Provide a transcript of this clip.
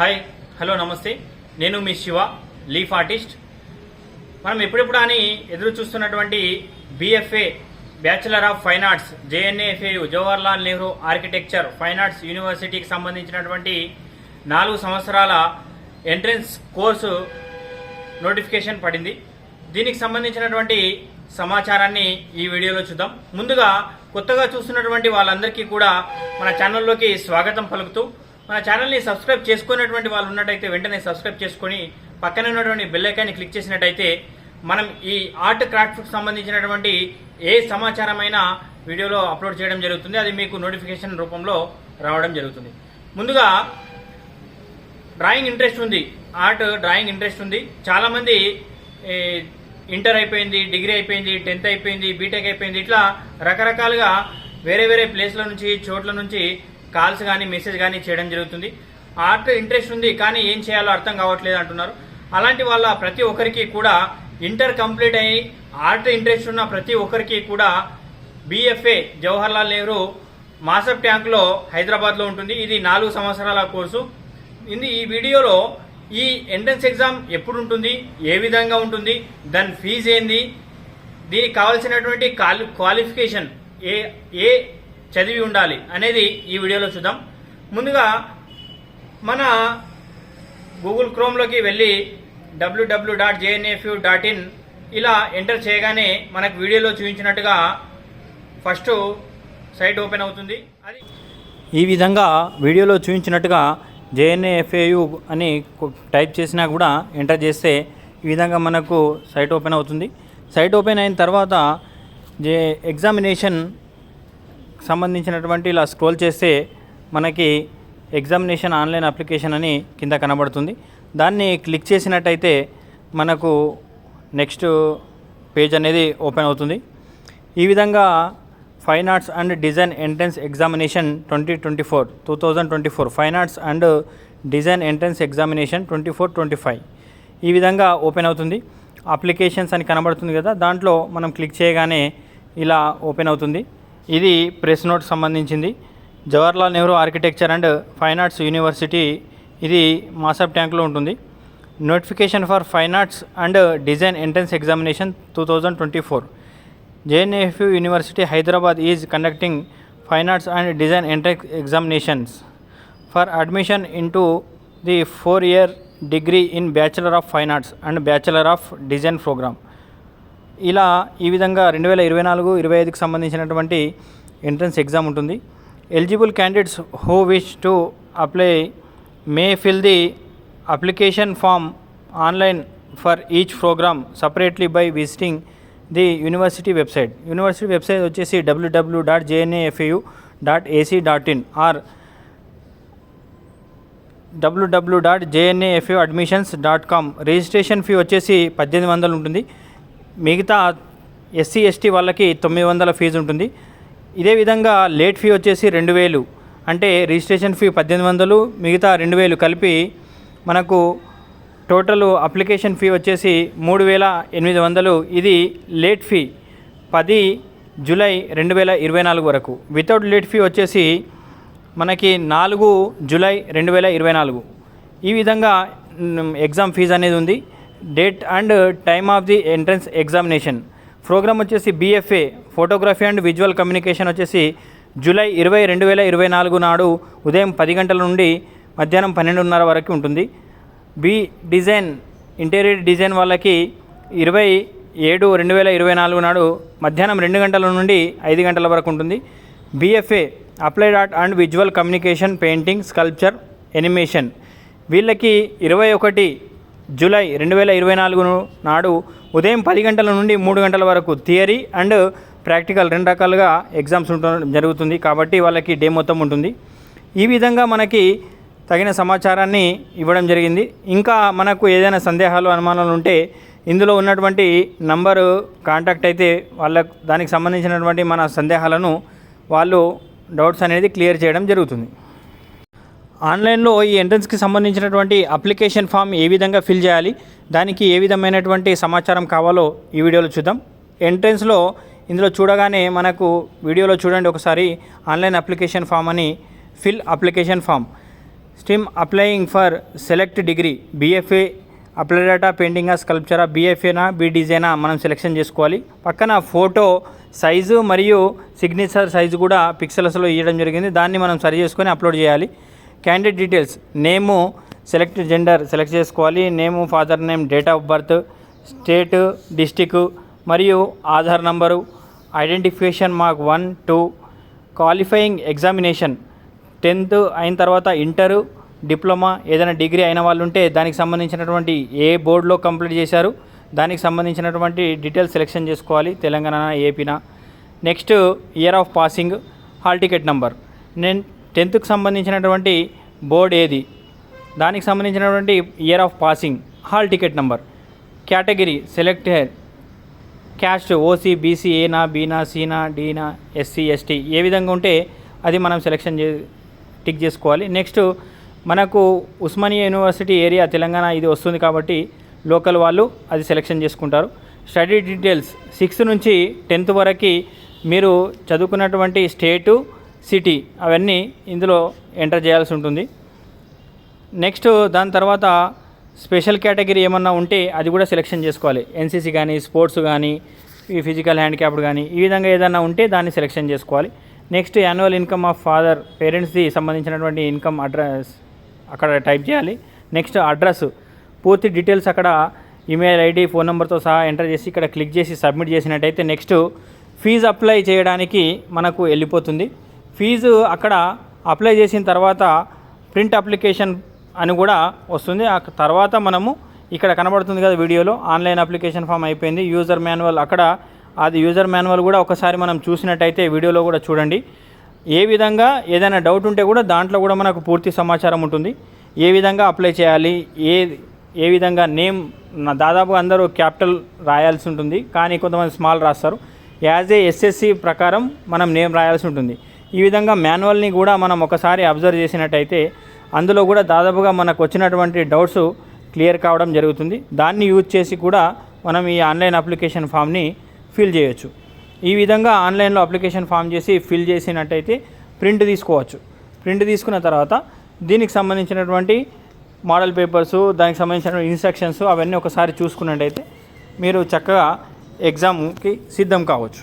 Hi hello నమస్తే. నేను మీ Shiva leaf artist మనం ఎప్పుడెప్పుడు అని ఎదురు చూస్తున్నటువంటి BFA bachelor of fine arts JNAFAU Jawaharlal Nehru architecture fine arts యూనివర్సిటీకి సంబంధించినటువంటి నాలుగు సంవత్సరాల ఎంట్రన్స్ కోర్సు నోటిఫికేషన్ పడింది. దీనికి సంబంధించినటువంటి సమాచారాన్ని ఈ వీడియోలో చూద్దాం. ముందుగా కొత్తగా చూస్తున్నటువంటి వాళ్ళందరికీ కూడా మన ఛానల్లోకి స్వాగతం పలుకుతూ మన ఛానల్ని సబ్స్క్రైబ్ చేసుకున్నటువంటి వాళ్ళు ఉన్నట్టయితే వెంటనే సబ్స్క్రైబ్ చేసుకొని పక్కన ఉన్నటువంటి బెల్ ఐకాన్ని క్లిక్ చేసినట్టయితే మనం ఈ ఆర్ట్ క్రాఫ్ట్కి సంబంధించినటువంటి ఏ సమాచారమైనా వీడియోలో అప్లోడ్ చేయడం జరుగుతుంది. అది మీకు నోటిఫికేషన్ రూపంలో రావడం జరుగుతుంది. ముందుగా డ్రాయింగ్ ఇంట్రెస్ట్ ఉంది. ఆర్ట్ డ్రాయింగ్ ఇంట్రెస్ట్ ఉంది. చాలామంది ఇంటర్ అయిపోయింది డిగ్రీ అయిపోయింది టెన్త్ అయిపోయింది బీటెక్ అయిపోయింది ఇట్లా రకరకాలుగా వేరే వేరే ప్లేస్ల నుంచి చోట్ల నుంచి కాల్స్ కానీ మెసేజ్ కానీ చేయడం జరుగుతుంది. ఆర్ట్ ఇంట్రెస్ట్ ఉంది కానీ ఏం చేయాలో అర్థం కావట్లేదు అంటున్నారు. అలాంటి వాళ్ళ ప్రతి ఒక్కరికి కూడా ఇంటర్ కంప్లీట్ అయ్యి ఆర్ట్ ఇంట్రెస్ట్ ఉన్న ప్రతి ఒక్కరికి కూడా బిఎఫ్ఏ జవహర్లాల్ నెహ్రూ మాసప్ ట్యాంక్లో హైదరాబాద్లో ఉంటుంది. ఇది నాలుగు సంవత్సరాల కోర్సు. ఇది ఈ వీడియోలో ఈ ఎంట్రన్స్ ఎగ్జామ్ ఎప్పుడు ఉంటుంది ఏ విధంగా ఉంటుంది దాని ఫీజు ఏంది దీనికి కావాల్సినటువంటి క్వాలి క్వాలిఫికేషన్ ఏ ఏ చదివి ఉండాలి అనేది ఈ వీడియోలో చూద్దాం. ముందుగా మన గూగుల్ క్రోమ్లోకి వెళ్ళి WWW dot JNFU dot in ఇలా ఎంటర్ చేయగానే మనకు వీడియోలో చూపించినట్టుగా ఫస్ట్ సైట్ ఓపెన్ అవుతుంది. అది ఈ విధంగా వీడియోలో చూపించినట్టుగా జేఎన్ఏఎఫ్ఏయు అని టైప్ చేసినా కూడా ఎంటర్ చేస్తే ఈ విధంగా మనకు సైట్ ఓపెన్ అవుతుంది. సైట్ ఓపెన్ అయిన తర్వాత జే ఎగ్జామినేషన్ సంబంధించినటువంటి ఇలా స్క్రోల్ చేస్తే మనకి ఎగ్జామినేషన్ ఆన్లైన్ అప్లికేషన్ అని కింద కనబడుతుంది. దాన్ని క్లిక్ చేసినట్టయితే మనకు నెక్స్ట్ పేజ్ అనేది ఓపెన్ అవుతుంది. ఈ విధంగా fine arts and design entrance examination twenty twenty four two thousand twenty four fine arts and design entrance examination twenty four twenty five ఈ విధంగా ఓపెన్ అవుతుంది. అప్లికేషన్స్ అని కనబడుతుంది కదా దాంట్లో మనం క్లిక్ చేయగానే ఇలా ఓపెన్ అవుతుంది. ఇది ప్రెస్ నోట్ సంబంధించింది. Jawaharlal Nehru architecture and fine arts university ఇది మాసబ్ ట్యాంక్లో ఉంటుంది. Notification for fine arts and design entrance examination two thousand twenty four. JNFU university Hyderabad is conducting fine arts and design entrance examinations. For admission into the four year degree in bachelor of fine arts and bachelor of design program. ఇలా ఈ విధంగా రెండు వేల ఇరవై నాలుగు ఇరవై ఐదుకి సంబంధించినటువంటి ఎంట్రన్స్ ఎగ్జామ్ ఉంటుంది. Eligible candidates who wish to apply may fill the application form online for each program separately by visiting the university website university website వచ్చేసి WWW dot JNAFU dot AC dot in or WWW dot JNAFU admissions dot com registration fee వచ్చేసి పద్దెనిమిది వందలు ఉంటుంది. మిగతా SC ST వాళ్ళకి తొమ్మిది వందల fee ఉంటుంది. ఇదే విధంగా లేట్ ఫీ వచ్చేసి రెండు వేలు. అంటే రిజిస్ట్రేషన్ ఫీ పద్దెనిమిది వందలు మిగతా రెండు వేలు కలిపి మనకు టోటల్ అప్లికేషన్ ఫీ వచ్చేసి మూడు వేల ఎనిమిది వందలు. ఇది లేట్ ఫీ పది జూలై రెండు వేల ఇరవై నాలుగు వరకు. వితౌట్ లేట్ ఫీ వచ్చేసి మనకి నాలుగు జూలై రెండు వేల ఇరవై నాలుగు. ఈ విధంగా ఎగ్జామ్ ఫీజు అనేది ఉంది. Date and time of the entrance examination. Program వచ్చేసి BFA photography and visual communication వచ్చేసి జూలై ఇరవై రెండు వేల ఇరవై నాలుగు నాడు ఉదయం పది గంటల నుండి మధ్యాహ్నం పన్నెండున్నర వరకు ఉంటుంది. బి డిజైన్ ఇంటీరియర్ డిజైన్ వాళ్ళకి ఇరవై ఏడు రెండు వేల ఇరవై నాలుగు నాడు మధ్యాహ్నం రెండు గంటల నుండి ఐదు గంటల వరకు ఉంటుంది. BFA applied art and visual communication painting sculpture animation. వీళ్ళకి ఇరవై ఒకటి జూలై రెండు వేల ఇరవై నాలుగు నాడు ఉదయం పది గంటల నుండి మూడు గంటల వరకు థియరీ అండ్ ప్రాక్టికల్ రెండు రకాలుగా ఎగ్జామ్స్ ఉండడం జరుగుతుంది. కాబట్టి వాళ్ళకి డే మొత్తం ఉంటుంది. ఈ విధంగా మనకి తగిన సమాచారాన్ని ఇవ్వడం జరిగింది. ఇంకా మనకు ఏదైనా సందేహాలు అనుమానాలు ఉంటే ఇందులో ఉన్నటువంటి నంబరు కాంటాక్ట్ అయితే వాళ్ళ దానికి సంబంధించినటువంటి మన సందేహాలను వాళ్ళు డౌట్స్ అనేది క్లియర్ చేయడం జరుగుతుంది. ఆన్లైన్లో ఈ ఎంట్రన్స్కి సంబంధించినటువంటి అప్లికేషన్ ఫామ్ ఏ విధంగా ఫిల్ చేయాలి దానికి ఏ విధమైనటువంటి సమాచారం కావాలో ఈ వీడియోలో చూద్దాం. ఎంట్రన్స్లో ఇందులో చూడగానే మనకు వీడియోలో చూడండి ఒకసారి ఆన్లైన్ అప్లికేషన్ ఫామ్ అని fill application form. స్టిమ్ applying for select degree BFA apply data painting స్కల్ప్చరా బీఎఫ్ఏనా బీ డిజైనా మనం సెలెక్షన్ చేసుకోవాలి. పక్కన ఫోటో సైజు మరియు సిగ్నేచర్ సైజు కూడా పిక్సెల్స్లో ఇవ్వడం జరిగింది. దాన్ని మనం సరి చేసుకొని అప్లోడ్ చేయాలి. Candidate details name select gender select చేసుకోవాలి. Name father name date of birth state district మరియు Aadhaar number identification mark one two qualifying examination tenth అయిన తర్వాత ఇంటరు డిప్లొమా ఏదైనా డిగ్రీ అయిన వాళ్ళు ఉంటే దానికి సంబంధించినటువంటి ఏ బోర్డులో కంప్లీట్ చేశారు దానికి సంబంధించినటువంటి డీటెయిల్స్ సెలెక్షన్ చేసుకోవాలి. Telangana ఏపీనా. Next year of passing hall ticket number నేను టెన్త్కు సంబంధించినటువంటి బోర్డ్ ఏది? దానికి సంబంధించినటువంటి year of passing hall ticket number category select caste OC BC ఏనా బీనా సీనా డీనా ఎస్సీ ఎస్టీ ఏ విధంగా ఉంటే అది మనం సెలెక్షన్ చే టిక్ చేసుకోవాలి. నెక్స్ట్ మనకు ఉస్మానియా యూనివర్సిటీ ఏరియా తెలంగాణ ఇది వస్తుంది కాబట్టి లోకల్ వాళ్ళు అది సెలెక్షన్ చేసుకుంటారు. స్టడీ డీటెయిల్స్ సిక్స్త్ నుంచి టెన్త్ వరకు మీరు చదువుకున్నటువంటి స్టేటు సిటీ అవన్నీ ఇందులో ఎంటర్ చేయాల్సి ఉంటుంది. నెక్స్ట్ దాని తర్వాత స్పెషల్ కేటగిరీ ఏమన్నా ఉంటే అది కూడా సెలెక్షన్ చేసుకోవాలి. ఎన్సీసీ కానీ స్పోర్ట్స్ కానీ ఈ ఫిజికల్ హ్యాండిక్యాప్డ్ కానీ ఈ విధంగా ఏదైనా ఉంటే దాన్ని సెలెక్షన్ చేసుకోవాలి. Next annual income of father పేరెంట్స్ది సంబంధించినటువంటి ఇన్కమ్ అడ్రస్ అక్కడ టైప్ చేయాలి. నెక్స్ట్ అడ్రస్ పూర్తి డీటెయిల్స్ అక్కడ ఈమెయిల్ ఐడి ఫోన్ నెంబర్తో సహా ఎంటర్ చేసి ఇక్కడ క్లిక్ చేసి సబ్మిట్ చేసినట్టయితే నెక్స్ట్ ఫీజు అప్లై చేయడానికి మనకు వెళ్ళిపోతుంది. ఫీజు అక్కడ అప్లై చేసిన తర్వాత ప్రింట్ అప్లికేషన్ అని కూడా వస్తుంది. ఆ తర్వాత మనము ఇక్కడ కనబడుతుంది కదా వీడియోలో ఆన్లైన్ అప్లికేషన్ ఫామ్ అయిపోయింది. యూజర్ మాన్యువల్ అక్కడ అది యూజర్ మాన్యువల్ కూడా ఒకసారి మనం చూసినట్టయితే వీడియోలో కూడా చూడండి. ఏ విధంగా ఏదైనా డౌట్ ఉంటే కూడా దాంట్లో కూడా మనకు పూర్తి సమాచారం ఉంటుంది. ఏ విధంగా అప్లై చేయాలి ఏ ఏ విధంగా నేమ్ నా- దాదాపు అందరూ క్యాపిటల్ రాయాల్సి ఉంటుంది కానీ కొంతమంది స్మాల్ రాస్తారు. యాజ్ ఏ ఎస్ఎస్సి ప్రకారం మనం నేమ్ రాయాల్సి ఉంటుంది. ఈ విధంగా మాన్యువల్ని కూడా మనం ఒకసారి అబ్జర్వ్ చేసినట్టయితే అందులో కూడా దాదాపుగా మనకు వచ్చినటువంటి డౌట్స్ క్లియర్ కావడం జరుగుతుంది. దాన్ని యూజ్ చేసి కూడా మనం ఈ ఆన్లైన్ అప్లికేషన్ ఫామ్ని ఫిల్ చేయొచ్చు. ఈ విధంగా ఆన్లైన్లో అప్లికేషన్ ఫామ్ చేసి ఫిల్ చేసినట్టయితే ప్రింట్ తీసుకోవచ్చు. ప్రింట్ తీసుకున్న తర్వాత దీనికి సంబంధించినటువంటి మోడల్ పేపర్స్ దానికి సంబంధించిన ఇన్స్ట్రక్షన్స్ అవన్నీ ఒకసారి చూసుకున్నట్టయితే మీరు చక్కగా ఎగ్జామ్కి సిద్ధం కావచ్చు.